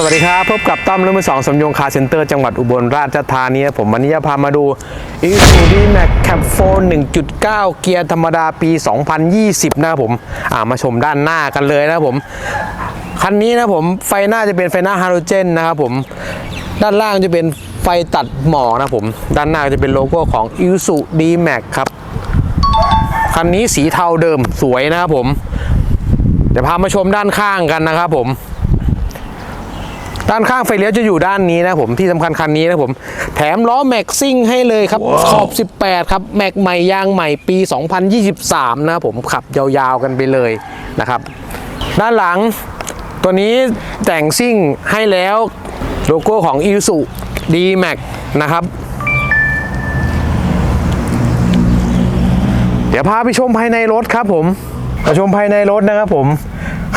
สวัสดีครับ พบกับต้อมรุ่นมือสองสมยงคาร์เซ็นเตอร์จังหวัดอุบลราชธานีผมวันนี้จะพามาดู i s u d i m a x Cap 4 1.9 เกียร์ธรรมดาปี 2020 นะครับผมอ่ามาชมด้านหน้ากันเลยนะครับผม คันนี้นะผมไฟหน้าจะเป็นไฟหน้าฮาโลเจนนะครับผม ด้านล่างจะเป็นไฟตัดหมอกนะครับผม ด้านหน้าจะเป็นโลโก้ของ i s u d m a x ครับ คันนี้สีเทาเดิมสวยนะครับผม เดี๋ยวพามาชมด้านข้างกันนะครับผม ด้านข้างไฟเลี้ยวจะอยู่ด้านนี้นะผมที่สำคัญคันนี้นะผมแถมล้อแม็กซิ่งให้เลยครับขอบ 18 ครับ แม็กใหม่ยางใหม่ปี 2023 นะครับผมขับยาวๆกันไปเลยนะครับ ด้านหลังตัวนี้แต่งซิ่งให้แล้วโลโก้ของ i s u d m a x นะครับ เดี๋ยวพาไปชมภายในรถครับผมมาชมภายในรถนะครับผม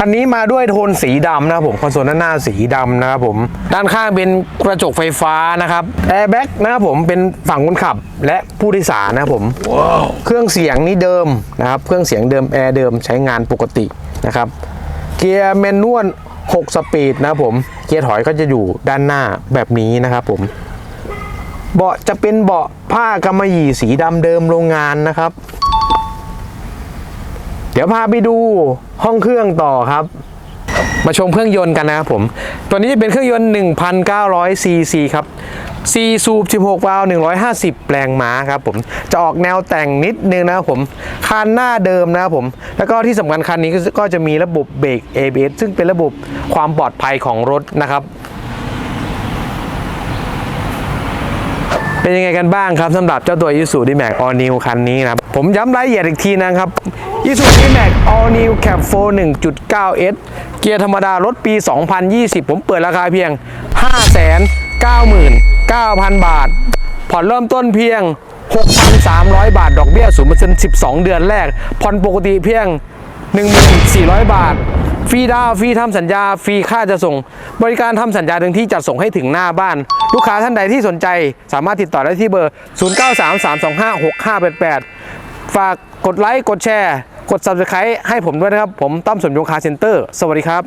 คันนี้มาด้วยโทนสีดำนะครับผมคอนโซลด้านหน้าสีดำนะครับผมด้านข้างเป็นกระจกไฟฟ้านะครับแอร์แบ็กนะครับผมเป็นฝั่งคนขับและผู้โดยสารนะครับผมเครื่องเสียงนี่เดิมนะครับเครื่องเสียงเดิมแอร์เดิมใช้งานปกตินะครับเกียร์แมนนวล6 สปีดนะครับผมเกียร์ถอยก็จะอยู่ด้านหน้าแบบนี้นะครับผมเบาะจะเป็นเบาะผ้ากำมะหยี่สีดำเดิมโรงงานนะครับเดี๋ยวพาไปดูห้องเครื่องต่อครับ มาชมเครื่องยนต์กันนะครับผม ตัวนี้จะเป็นเครื่องยนต์ 1,900 ซีซีครับ4สูบ16 วาล์ว150แปลงม้าครับผม จะออกแนวแต่งนิดนึงนะครับผม คันหน้าเดิมนะครับผม แล้วก็ที่สำคัญคันนี้ก็จะมีระบบเบรก ABS ซึ่งเป็นระบบความปลอดภัยของรถนะครับ เป็นยังไงกันบ้างครับสำหรับเจ้าตัว i s u d m a x All New คันนี้นะครับ ผมย้ำรายละเอียดอีกทีนะครับ i s u d m a x All New Cap 4 1.9S เกียร์ธรรมดารถปี 2020 ผมเปิดราคาเพียง 599,000 บาท ผ่อนเริ่มต้นเพียง 6,300 บาท ดอกเบี้ย 0% 12 เดือนแรก ผ่อนปกติเพียง 1,400 บาท ฟรีดาวฟรีทำสัญญา ฟรีค่าจะส่ง บริการทำสัญญาดึงที่จัดส่งให้ถึงหน้าบ้าน ลูกค้าท่านใดที่สนใจ สามารถติดต่อได้ที่เบอร์ 0933256588 ฝากกดไลค์กดแชร์ กด Subscribe ให้ผมด้วยนะครับ ผมต้อมสมยงคาเซ็นเตอร์ สวัสดีครับ